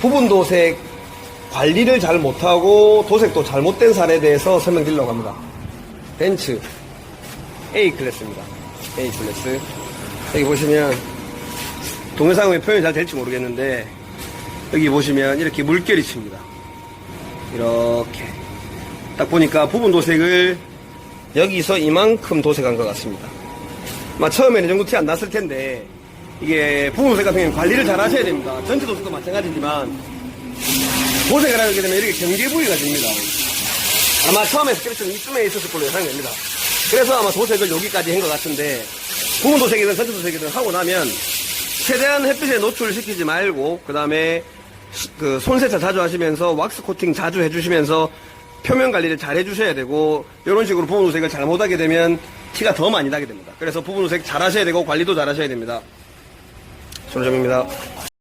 부분 도색 관리를 잘 못하고 도색도 잘못된 사례에 대해서 설명드리려고 합니다. 벤츠 A 클래스입니다. A 클래스. 여기 보시면 동영상에 표현이 잘 될지 모르겠는데 여기 보시면 이렇게 물결이 칩니다. 이렇게 딱 보니까 부분 도색을 여기서 이만큼 도색한 것 같습니다. 막 처음에는 이 정도 티 안 났을 텐데 이게 부분 도색 같은 경우는 관리를 잘 하셔야 됩니다. 전체 도색도 마찬가지지만 도색을 하게 되면 이렇게 경계 부위가 됩니다. 아마 처음에 스크래치는 이쯤에 있었을 걸로 예상됩니다. 그래서 아마 도색을 여기까지 한 것 같은데 부분 도색이든 전체 도색이든 하고 나면 최대한 햇빛에 노출시키지 말고 그 다음에 그 손세차 자주 하시면서 왁스 코팅 자주 해주시면서 표면 관리를 잘 해주셔야 되고 이런 식으로 부분 도색을 잘못하게 되면 티가 더 많이 나게 됩니다. 그래서 부분 도색 잘 하셔야 되고 관리도 잘 하셔야 됩니다. 손정입니다.